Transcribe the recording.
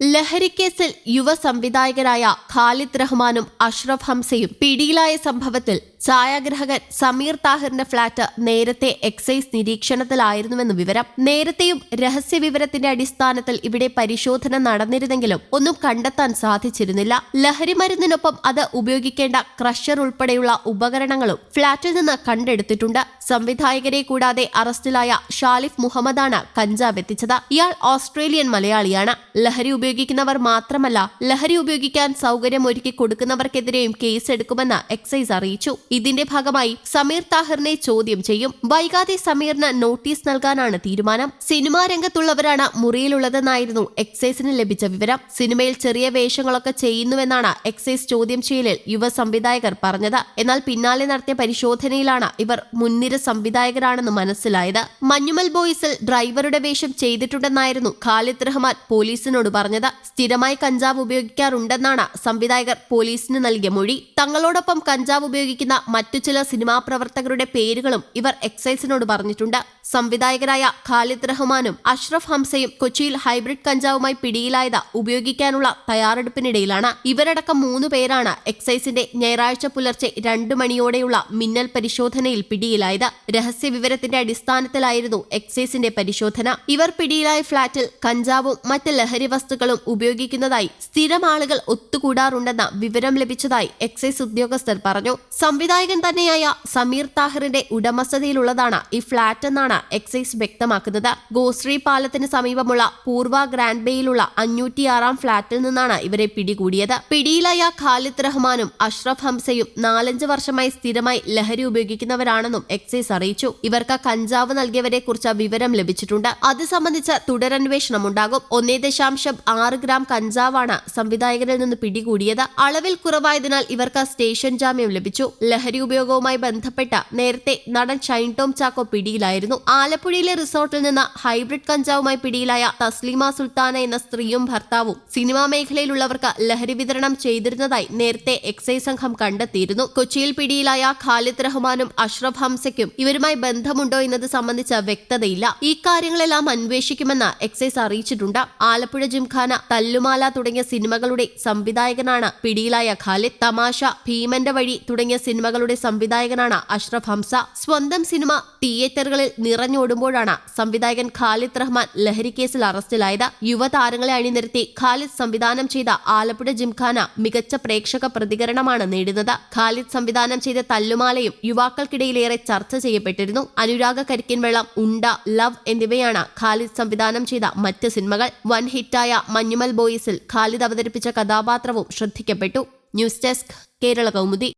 ലഹരിക്കേസിൽ യുവ സംവിധായകരായ ഖാലിദ് റഹ്മാനും അഷ്റഫ് ഹംസയും പിടിയിലായ സംഭവത്തിൽ ഛായാഗ്രാഹകൻ സമീർ താഹിറിന്റെ ഫ്ളാറ്റ് നേരത്തെ എക്സൈസ് നിരീക്ഷണത്തിലായിരുന്നുവെന്ന് വിവരം. നേരത്തെയും രഹസ്യ വിവരത്തിന്റെ അടിസ്ഥാനത്തിൽ ഇവിടെ പരിശോധന നടന്നിരുന്നെങ്കിലും ഒന്നും കണ്ടെത്താൻ സാധിച്ചിരുന്നില്ല. ലഹരി മരുന്നിനൊപ്പം അത് ഉപയോഗിക്കേണ്ട ക്രഷർ ഉൾപ്പെടെയുള്ള ഉപകരണങ്ങളും ഫ്ളാറ്റിൽ നിന്ന് കണ്ടെടുത്തിട്ടുണ്ട്. സംവിധായകരെ കൂടാതെ അറസ്റ്റിലായ ഷാലിഫ് മുഹമ്മദാണ് കഞ്ചാവ് എത്തിച്ചത്. ഇയാൾ ഓസ്ട്രേലിയൻ മലയാളിയാണ്. ലഹരി ഉപയോഗിക്കുന്നവർ മാത്രമല്ല ലഹരി ഉപയോഗിക്കാൻ സൗകര്യം ഒരുക്കി കൊടുക്കുന്നവർക്കെതിരെയും കേസെടുക്കുമെന്ന് എക്സൈസ് അറിയിച്ചു. ഇതിന്റെ ഭാഗമായി സമീർ താഹിറിനെ ചോദ്യം ചെയ്യും. വൈകാതെ സമീറിന് നോട്ടീസ് നൽകാനാണ് തീരുമാനം. സിനിമാ രംഗത്തുള്ളവരാണ് മുറിയിലുള്ളതെന്നായിരുന്നു എക്സൈസിന് ലഭിച്ച വിവരം. സിനിമയിൽ ചെറിയ വേഷങ്ങളൊക്കെ ചെയ്യുന്നുവെന്നാണ് എക്സൈസ് ചോദ്യം ചെയ്യലിൽ യുവ സംവിധായകർ പറഞ്ഞത്. എന്നാൽ പിന്നാലെ നടത്തിയ പരിശോധനയിലാണ് ഇവർ മുൻനിര സംവിധായകരാണെന്ന് മനസ്സിലായത്. മഞ്ഞുമൽ ബോയ്സിൽ ഡ്രൈവറുടെ വേഷം ചെയ്തിട്ടുണ്ടെന്നായിരുന്നു ഖാലിദ് റഹ്മാൻ പോലീസിനോട് പറഞ്ഞത്. സ്ഥിരമായി കഞ്ചാവ് ഉപയോഗിക്കാറുണ്ടെന്നാണ് സംവിധായകർ പോലീസിന് നൽകിയ മൊഴി. തങ്ങളോടൊപ്പം കഞ്ചാവ് ഉപയോഗിക്കുന്ന മറ്റു ചില സിനിമാ പ്രവർത്തകരുടെ പേരുകളും ഇവർ എക്സൈസിനോട് പറഞ്ഞിട്ടുണ്ട്. സംവിധായകരായ ഖാലിദ് റഹ്മാനും അഷ്റഫ് ഹംസയും കൊച്ചിയിൽ ഹൈബ്രിഡ് കഞ്ചാവുമായി പിടിയിലായത് ഉപയോഗിക്കാനുള്ള തയ്യാറെടുപ്പിനിടയിലാണ്. ഇവരടക്കം മൂന്ന് പേരാണ് എക്സൈസിന്റെ ഞായറാഴ്ച പുലർച്ചെ രണ്ടു മണിയോടെയുള്ള മിന്നൽ പരിശോധനയിൽ പിടിയിലായത്. രഹസ്യ വിവരത്തിന്റെ അടിസ്ഥാനത്തിലായിരുന്നു എക്സൈസിന്റെ പരിശോധന. ഇവർ പിടിയിലായ ഫ്ളാറ്റിൽ കഞ്ചാവും മറ്റ് ലഹരി വസ്തുക്കളും ഉപയോഗിക്കുന്നതായി സ്ഥിരം ആളുകൾ ഒത്തുകൂടാറുണ്ടെന്ന വിവരം ലഭിച്ചതായി എക്സൈസ് ഉദ്യോഗസ്ഥർ പറഞ്ഞു. സംവിധായകൻ തന്നെയായ സമീർ താഹിറിന്റെ ഉടമസ്ഥതയിലുള്ളതാണ് ഈ ഫ്ളാറ്റ് എന്നാണ് എക്സൈസ് വ്യക്തമാക്കുന്നത്. ഗോശ്രീ പാലത്തിന് സമീപമുള്ള പൂർവ ഗ്രാൻഡ് ബേയിലുള്ള അഞ്ഞൂറ്റിയാറാം ഫ്ളാറ്റിൽ നിന്നാണ് ഇവരെ പിടികൂടിയത്. പിടിയിലായ ഖാലിദ് റഹ്മാനും അഷ്റഫ് ഹംസയും നാലഞ്ച് വർഷമായി സ്ഥിരമായി ലഹരി ഉപയോഗിക്കുന്നവരാണെന്നും എക്സൈസ് അറിയിച്ചു. ഇവർക്ക് കഞ്ചാവ് നൽകിയവരെ കുറിച്ച് വിവരം ലഭിച്ചിട്ടുണ്ട്. അത് സംബന്ധിച്ച് തുടരന്വേഷണം ഉണ്ടാകും ഒന്നേ ദശാംശം ആറ് ഗ്രാം കഞ്ചാവാണ് സംവിധായകനിൽ നിന്ന് പിടികൂടിയത്. അളവിൽ കുറവായതിനാൽ ഇവർക്ക് സ്റ്റേഷൻ ജാമ്യം ലഭിച്ചു. ലഹരി ഉപയോഗവുമായി ബന്ധപ്പെട്ട നേരത്തെ നടൻ ഷൈൻ ടോം ചാക്കോ പിടിയിലായിരുന്നു. ആലപ്പുഴയിലെ റിസോർട്ടിൽ നിന്ന് ഹൈബ്രിഡ് കഞ്ചാവുമായി പിടിയിലായ തസ്ലിമ സുൽത്താന എന്ന സ്ത്രീയും ഭർത്താവും സിനിമാ മേഖലയിലുള്ളവർക്ക് ലഹരി വിതരണം ചെയ്തിരുന്നതായി നേരത്തെ എക്സൈസ് സംഘം കണ്ടെത്തിയിരുന്നു. കൊച്ചിയിൽ പിടിയിലായ ഖാലിദ് റഹ്മാനും അഷ്റഫ് ഹംസയ്ക്കും ഇവരുമായി ബന്ധമുണ്ടോ എന്നത് സംബന്ധിച്ച വ്യക്തതയില്ല. ഈ കാര്യങ്ങളെല്ലാം അന്വേഷിക്കുമെന്ന് എക്സൈസ് അറിയിച്ചിട്ടുണ്ട്. ആലപ്പുഴ ജിംഖാന തല്ലുമാല തുടങ്ങിയ സിനിമകളുടെ സംവിധായകനാണ്. പിടിയിലായ ഖാലിദ് തമാശ ഭീമന്റെ വഴി തുടങ്ങിയ സിനിമകളുടെ സംവിധായകനാണ് അഷ്റഫ് ഹംസ. സ്വന്തം സിനിമ തിയേറ്ററുകളിൽ നിറഞ്ഞോടുമ്പോഴാണ് സംവിധായകൻ ഖാലിദ് റഹ്മാൻ ലഹരി കേസിൽ അറസ്റ്റിലായത്. യുവതാരങ്ങളെ അണിനിരത്തി ഖാലിദ് സംവിധാനം ചെയ്ത ആലപ്പുഴ ജിംഖാന മികച്ച പ്രേക്ഷക പ്രതികരണമാണ് നേടുന്നത്. ഖാലിദ് സംവിധാനം ചെയ്ത തല്ലുമാലയും യുവാക്കൾക്കിടയിലേറെ ചർച്ച ചെയ്യപ്പെട്ടിരുന്നു. അനുരാഗ കരിക്കിൻവെള്ളം ഉണ്ട ലവ് എന്നിവയാണ് ഖാലിദ് സംവിധാനം ചെയ്ത മറ്റ് സിനിമകൾ. വൻ ഹിറ്റായ മഞ്ഞുമൽ ബോയ്സിൽ ഖാലിദ് അവതരിപ്പിച്ച കഥാപാത്രവും ശ്രദ്ധിക്കപ്പെട്ടു. News desk Kerala Kaumudi.